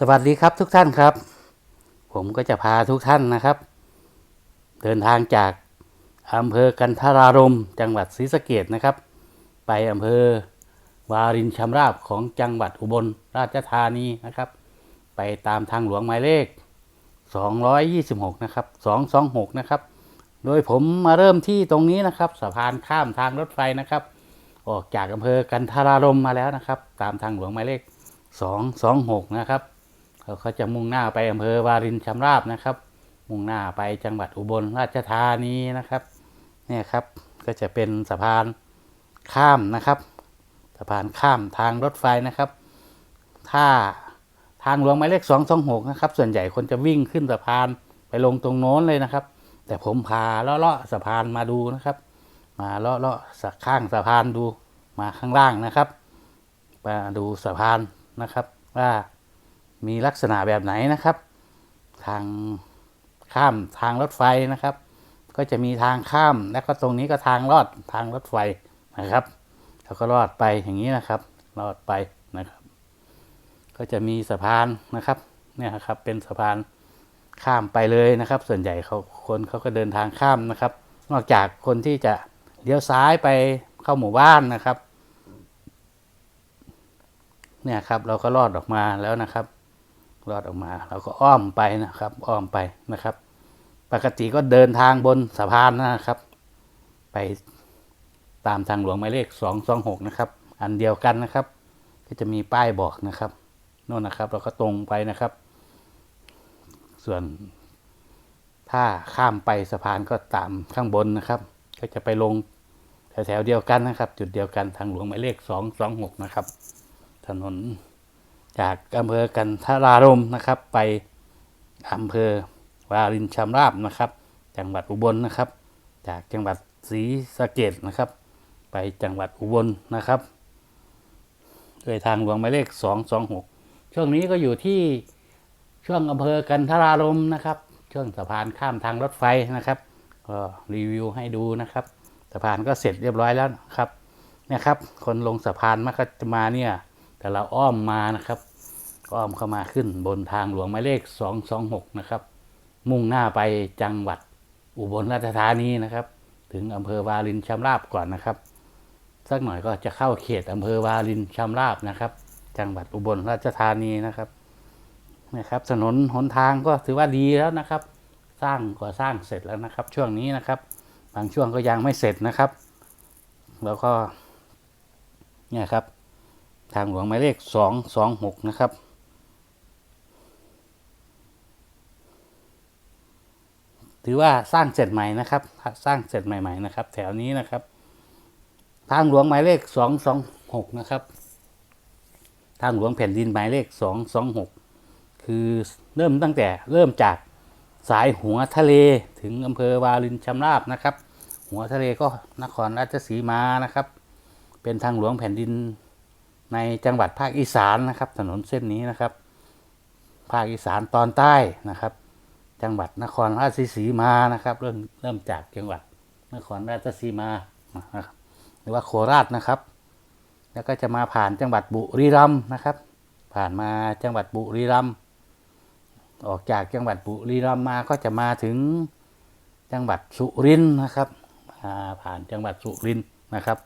สวัสดีครับทุกท่านครับ ผมก็จะพาทุกท่านนะครับ เดินทางจากอำเภอกันทรารมจังหวัดศรีสะเกดนะครับ ไปอำเภอวารินชำราบของจังหวัดอุบลราชธานีนะครับ ไปตามทางหลวงหมายเลข 226 นะครับ 226 นะครับ โดยผมมาเริ่มที่ตรงนี้นะครับสะพานข้ามทางรถไฟนะครับ ออกจากอำเภอกันทรารมมาแล้วนะครับ ตามทางหลวงหมายเลข 226 นะครับ เขาจะมุ่งหน้าไปอำเภอวารินชำราบนะครับ มุ่งหน้าไปจังหวัดอุบลราชธานีนะครับเนี่ยครับก็จะเป็นสะพานข้ามนะครับ สะพานข้ามทางรถไฟนะครับ ถ้าทางหลวงหมายเลข226นะครับ ส่วนใหญ่คนจะวิ่งขึ้นสะพานไปลงตรงโน้นเลยนะครับ แต่ผมพาเลาะๆสะพานมาดูนะครับ มาเลาะๆสะข้างสะพานดูมาข้างล่างนะครับมาดูสะพานนะครับว่า มีลักษณะแบบไหนนะครับ ทางข้ามทางรถไฟนะครับ ก็จะมีทางข้ามแล้วก็ตรงนี้ก็ทางลอดทางรถไฟนะครับแล้วก็ลอดไปอย่างนี้นะครับลอดไปนะครับ ก็จะมีสะพานนะครับเนี่ยครับเป็นสะพานข้ามไปเลยนะครับ ส่วนใหญ่เขาคนเขาก็เดินทางข้ามนะครับ นอกจากคนที่จะเลี้ยวซ้ายไปเข้าหมู่บ้านนะครับ เนี่ยครับเราก็ลอดออกมาแล้วนะครับ ลอดออกมา เราก็อ้อมไปนะครับ อ้อมไปนะครับ ปกติก็เดินทางบนสะพานนะครับ ไปตามทางหลวงหมายเลขสองสองหกนะครับ อันเดียวกันนะครับ ก็จะมีป้ายบอกนะครับโน่นนะครับ เราก็ตรงไปนะครับ ส่วนถ้าข้ามไปสะพานก็ตามข้างบนนะครับ ก็จะไปลงแถวๆเดียวกันนะครับ จุดเดียวกันทางหลวงหมายเลขสองสองหกนะครับ ถนน จากอำเภอกันทรารมนะครับ ไปอำเภอวารินชำราบนะครับ จังหวัดอุบลนะครับ จากจังหวัดศรีสะเกดนะครับ ไปจังหวัดอุบลนะครับโดยทางหลวงหมายเลขสองสองหกช่วงนี้ก็อยู่ที่ช่วงอำเภอกันทรารมนะครับ ช่วงสะพานข้ามทางรถไฟนะครับก็รีวิวให้ดูนะครับสะพานก็เสร็จเรียบร้อยแล้วครับนี่ยครับ คนลงสะพานมาก็จะมาเนี่ย แต่เราอ้อมมานะครับ อ้อมเข้ามาขึ้นบนทางหลวงหมายเลข 226 นะครับ มุ่งหน้าไปจังหวัดอุบลราชธานีนะครับ ถึงอำเภอวารินชำราบก่อนนะครับ สักหน่อยก็จะเข้าเขตอำเภอวารินชำราบนะครับ จังหวัดอุบลราชธานีนะครับนะครับถนนหนทางก็ถือว่าดีแล้วนะครับ สร้างก่อสร้างเสร็จแล้วนะครับ ช่วงนี้นะครับ บางช่วงก็ยังไม่เสร็จนะครับ แล้วก็เนี่ยครับ ทางหลวงหมายเลขสองสองหกนะครับ ถือว่าสร้างเสร็จใหม่นะครับ สร้างเสร็จใหม่ๆนะครับ แถวนี้นะครับ ทางหลวงหมายเลขสองสองหกนะครับ ทางหลวงแผ่นดินหมายเลขสองสองหกคือเริ่มตั้งแต่เริ่มจากสายหัวทะเลถึงอำเภอวารินชำราบนะครับ หัวทะเลก็นครราชสีมานะครับ เป็นทางหลวงแผ่นดิน ในจังหวัดภาคอีสานนะครับ ถนนเส้นนี้นะครับ ภาคอีสานตอนใต้นะครับ จังหวัดนครราชสีมานะครับ เริ่มเริ่มจากจังหวัดนครราชสีมานะครับหรือว่าโคราชนะครับ แล้วก็จะมาผ่านจังหวัดบุรีรัมย์นะครับ ผ่านมาจังหวัดบุรีรัมย์ออกจากจังหวัดบุรีรัมย์มาก็จะมาถึงจังหวัดสุรินทร์นะครับผ่านจังหวัดสุรินทร์นะครับ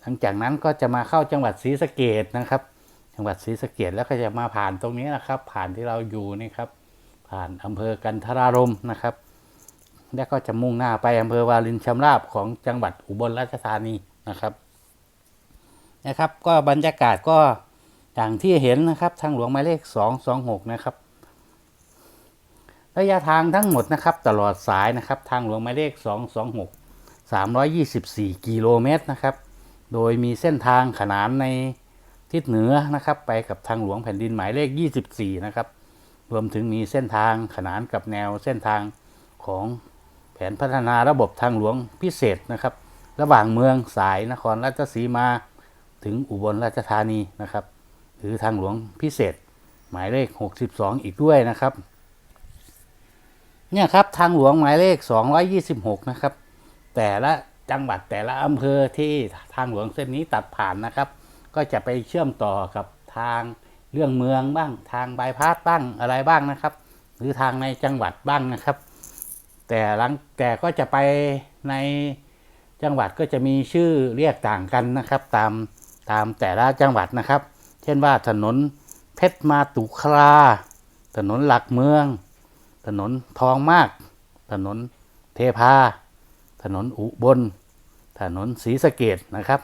หลังจากนั้นก็จะมาเข้าจังหวัดศรีสะเกดนะครับ จังหวัดศรีสะเกดแล้วก็จะมาผ่านตรงนี้นะครับ ผ่านที่เราอยู่นี่ครับ ผ่านอำเภอกันทรารมนะครับ แล้วก็จะมุ่งหน้าไปอำเภอวารินชำราบของจังหวัดอุบลราชธานีนะครับนะครับ ก็บรรยากาศก็อย่างที่เห็นนะครับทางหลวงหมายเลข 226 นะครับ ระยะทางทั้งหมดนะครับ ตลอดสายนะครับ ทางหลวงหมายเลข 226 324 กิโลเมตรนะครับ โดยมีเส้นทางขนานในทิศเหนือนะครับ ไปกับทางหลวงแผ่นดินหมายเลข 24 นะครับ รวมถึงมีเส้นทางขนานกับแนวเส้นทางของแผนพัฒนาระบบทางหลวงพิเศษนะครับ ระหว่างเมืองสายนครราชสีมา ถึงอุบลราชธานีนะครับ หรือทางหลวงพิเศษ หมายเลข 62 อีกด้วยนะครับเนี่ยครับทางหลวงหมายเลข 226 นะครับ แต่ละ จังหวัดแต่ละอำเภอที่ทางหลวงเส้นนี้ตัดผ่านนะครับ ก็จะไปเชื่อมต่อกับทางเรื่องเมืองบ้าง ทางบายพาสบ้างอะไรบ้างนะครับ หรือทางในจังหวัดบ้างนะครับ แต่หลังแต่ก็จะไปในจังหวัดก็จะมีชื่อเรียกต่างกันนะครับ ตามตามแต่ละจังหวัดนะครับ เช่นว่าถนนเพชรมาตุคราถนนหลักเมือง ถนนทองมาก ถนนเทพา ถนนอุบล ถนนศรีสะเกดนะครับ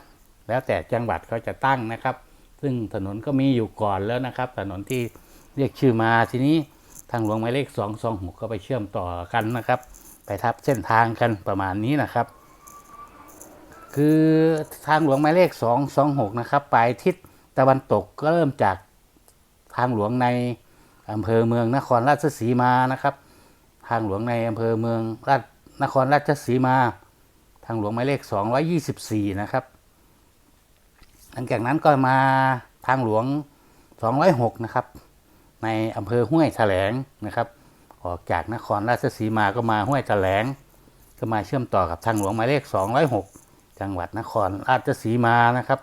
แล้วแต่จังหวัดเขาจะตั้งนะครับ ซึ่งถนนก็มีอยู่ก่อนแล้วนะครับ ถนนที่เรียกชื่อมาทีนี้ทางหลวงหมายเลข 2 2 6 ก็ไปเชื่อมต่อกันนะครับ ไปทับเส้นทางกันประมาณนี้นะครับ คือทางหลวงหมายเลข 226 นะครับไปทิศตะวันตกก็เริ่มจากทางหลวงในอำเภอเมืองนครราชสีมานะครับ ทางหลวงในอำเภอเมืองราชนครราชสีมา ทางหลวงหมายเลข 224 นะครับ หลังจากนั้นก็มาทางหลวง 206 นะครับ ในอำเภอห้วยแถลงนะครับ ออกจากนครราชสีมาก็มาห้วยแถลง ก็มาเชื่อมต่อกับทางหลวงหมายเลข 206 จังหวัดนครราชสีมานะครับ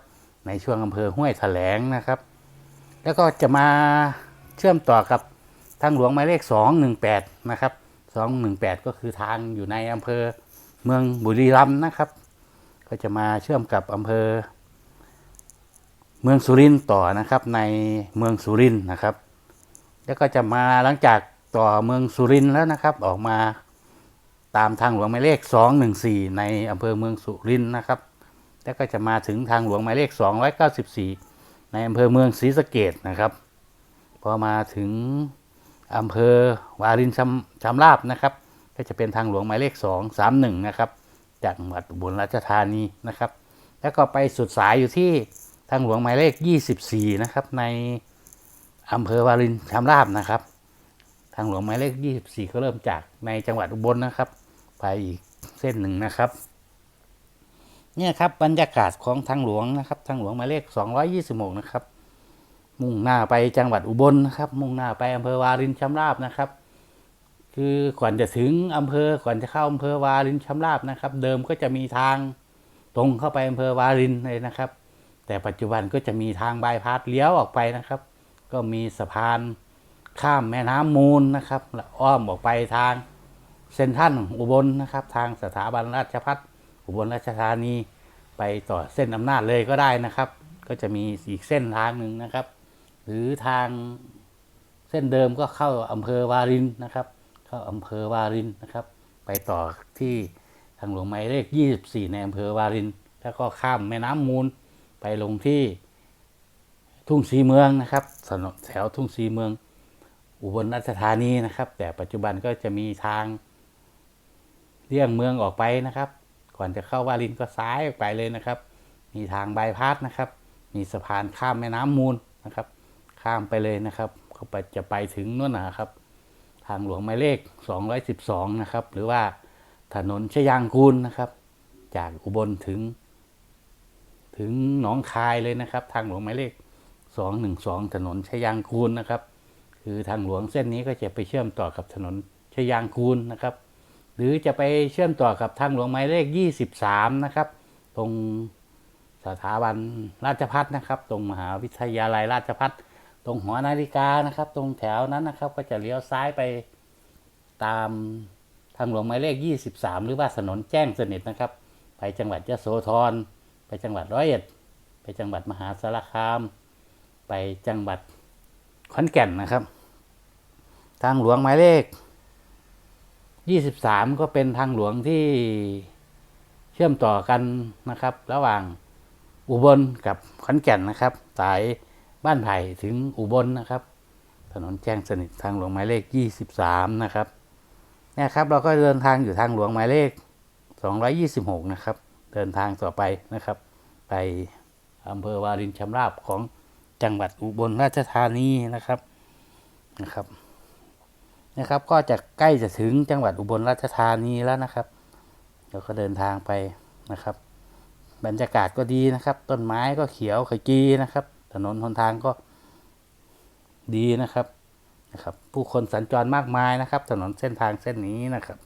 ในช่วงอำเภอห้วยแถลงนะครับ แล้วก็จะมาเชื่อมต่อกับทางหลวงหมายเลข 218 นะครับ 218 ก็คือทางอยู่ในอำเภอ เมืองบุรีรัมย์นะครับ ก็จะมาเชื่อมกับอำเภอ เมืองสุรินต่อนะครับ ในเมืองสุรินนะครับ แล้วก็จะมาหลังจากต่อเมืองสุรินแล้วนะครับ ออกมาตามทางหลวงหมายเลข 214 ในอำเภอเมืองสุรินนะครับ แล้วก็จะมาถึงทางหลวงหมายเลข 294 ในอำเภอเมืองศรีสะเกดนะครับ พอมาถึงอำเภอวารินชำชำราบนะครับ ก็จะเป็นทางหลวงหมายเลข 231 นะครับ จากจังหวัดอุบลราชธานีนะครับ แล้วก็ไปสุดสายอยู่ที่ทางหลวงหมายเลข 24 นะครับ ในอำเภอวารินชำราบนะครับ ทางหลวงหมายเลข 24 ก็เริ่มจากในจังหวัดอุบลนะครับ ไปอีกเส้นหนึ่งนะครับเนี่ยครับบรรยากาศของทางหลวงนะครับ ทางหลวงหมายเลข 226 นะครับ มุ่งหน้าไปจังหวัดอุบลนะครับ มุ่งหน้าไปอำเภอวารินชำราบนะครับ คือก่อนจะถึงอำเภอก่อนจะเข้าอำเภอวารินชำราบนะครับ เดิมก็จะมีทางตรงเข้าไปอำเภอวารินเลยนะครับ แต่ปัจจุบันก็จะมีทางบายพาสเลี้ยวออกไปนะครับ ก็มีสะพานข้ามแม่น้ำมูลนะครับแล้วอ้อมออกไปทางเซ็นทรัลอุบลนะครับ ทางสถาบันราชพัฒอุบลราชธานีไปต่อเส้นอำนาจเลยก็ได้นะครับ ก็จะมีอีกเส้นทางหนึ่งนะครับ หรือทางเส้นเดิมก็เข้าอำเภอวารินนะครับ เข้าอำเภอวารินนะครับ ไปต่อที่ทางหลวงหมายเลข 24 ในอำเภอวาริน แล้วก็ข้ามแม่น้ำมูลไปลงที่ทุ่งสีเมืองนะครับถนนแถวทุ่งสีเมือง อุบลราชธานีนะครับ แต่ปัจจุบันก็จะมีทางเลี่ยงเมืองออกไปนะครับ ก่อนจะเข้าวารินก็ซ้ายออกไปเลยนะครับ มีทางบายพาสนะครับ มีสะพานข้ามแม่น้ำมูลนะครับ ข้ามไปเลยนะครับเขาไปจะไปถึงนู่นนะครับ ทางหลวงหมายเลข 212 นะครับ หรือว่าถนนชยางกูลนะครับ จากอุบลถึง ถึงหนองคายเลยนะครับ ทางหลวงหมายเลข 212 ถนนชยางกูลนะครับ คือทางหลวงเส้นนี้ก็จะไปเชื่อมต่อกับถนนชยางกูลนะครับ หรือจะไปเชื่อมต่อกับทางหลวงหมายเลข 23 นะครับ ตรงสถาบันราชพัฒนะครับ ตรงมหาวิทยาลัยราชพัฒน์ ตรงหอนาฬิกานะครับ ตรงแถวนั้นนะครับ ก็จะเลี้ยวซ้ายไปตามทางหลวงหมายเลข 23 หรือว่าถนนแจ้งสนิทนะครับ ไปจังหวัดยะโสธรไปจังหวัดร้อยเอ็ด ไปจังหวัดมหาสารคาม ไปจังหวัดขอนแก่นนะครับ ทางหลวงหมายเลข 23 ก็เป็นทางหลวงที่เชื่อมต่อกันนะครับ ระหว่างอุบลกับขอนแก่นนะครับ สาย บ้านไผ่ถึงอุบลนะครับ ถนนแจ้งสนิททางหลวงหมายเลข 23 นะครับเนี่ยครับเราก็เดินทางอยู่ทางหลวงหมายเลข 226 นะครับ เดินทางต่อไปนะครับ ไปอำเภอวารินชำราบของจังหวัดอุบลราชธานีนะครับนะครับนะครับ ก็จะใกล้จะถึงจังหวัดอุบลราชธานีแล้วนะครับเราก็เดินทางไปนะครับ บรรยากาศก็ดีนะครับ ต้นไม้ก็เขียวขจีนะครับ ถนนหนทางก็ดีนะครับนะครับ ผู้คนสัญจรมากมายนะครับ ถนนเส้นทางเส้นนี้นะครับ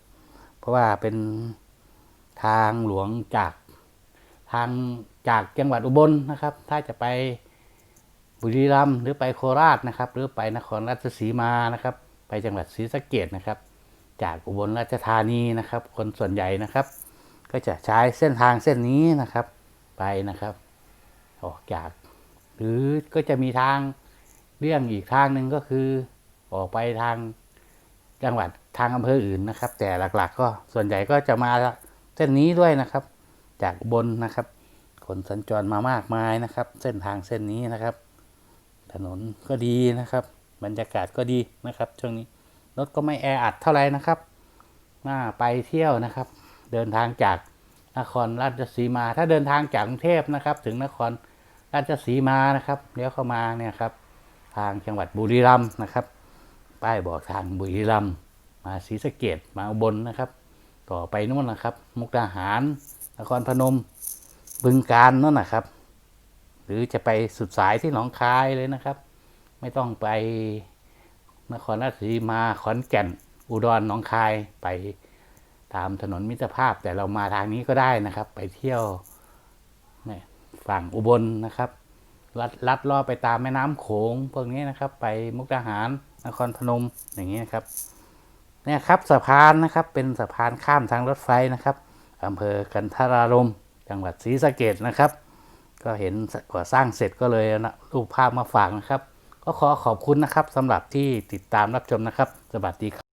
เพราะว่าเป็นทางหลวงจากทางจากจังหวัดอุบลนะครับ ถ้าจะไปบุรีรัมย์หรือไปโคราชนะครับ หรือไปนครราชสีมานะครับ ไปจังหวัดศรีสะเกดนะครับ จากอุบลราชธานีนะครับ คนส่วนใหญ่นะครับ ก็จะใช้เส้นทางเส้นนี้นะครับ ไปนะครับ ออกจาก หรือก็จะมีทางเลี่ยงอีกทางหนึ่งก็คือ ออกไปทางจังหวัดทางอำเภออื่นนะครับ แต่หลักๆ ก็ส่วนใหญ่ก็จะมาเส้นนี้ด้วยนะครับ จากบนนะครับคนสัญจรมามากมายนะครับ เส้นทางเส้นนี้นะครับ ถนนก็ดีนะครับ บรรยากาศก็ดีนะครับช่วงนี้รถก็ไม่แออัดเท่าไหร่นะครับน่าไปเที่ยวนะครับ เดินทางจากนครราชสีมา ถ้าเดินทางจากกรุงเทพนะครับ ถึงนคร ราชสีมานะครับเลี้ยวเข้ามาเนี่ยครับ ทางจังหวัดบุรีรัมย์นะครับ ป้ายบอกทางบุรีรัมย์มาศรีสะเกดมาอุบลนะครับ ต่อไปนู่นนะครับ มุกดาหารนครพนมบึงการนั่นนะครับ หรือจะไปสุดสายที่หนองคายเลยนะครับ ไม่ต้องไปนครราชสีมาขอนแก่นอุดรหนองคายไปตามถนนมิตรภาพแต่เรามาทางนี้ก็ได้นะครับ ไปเที่ยว ฝั่งอุบลนะครับลัดลัดเลอไปตามแม่น้ำโขงพวกนี้นะครับ ไปมุกดาหารนครพนมอย่างนี้นะครับเนี่ยครับสะพานนะครับเป็นสะพานข้ามทางรถไฟนะครับอำเภอกันทรารมจังหวัดศรีสะเกดนะครับ ก็เห็นก่อสร้างเสร็จก็เลยนะรูปภาพมาฝากนะครับ ก็ขอขอบคุณนะครับสำหรับที่ติดตามรับชมนะครับ สวัสดีครับ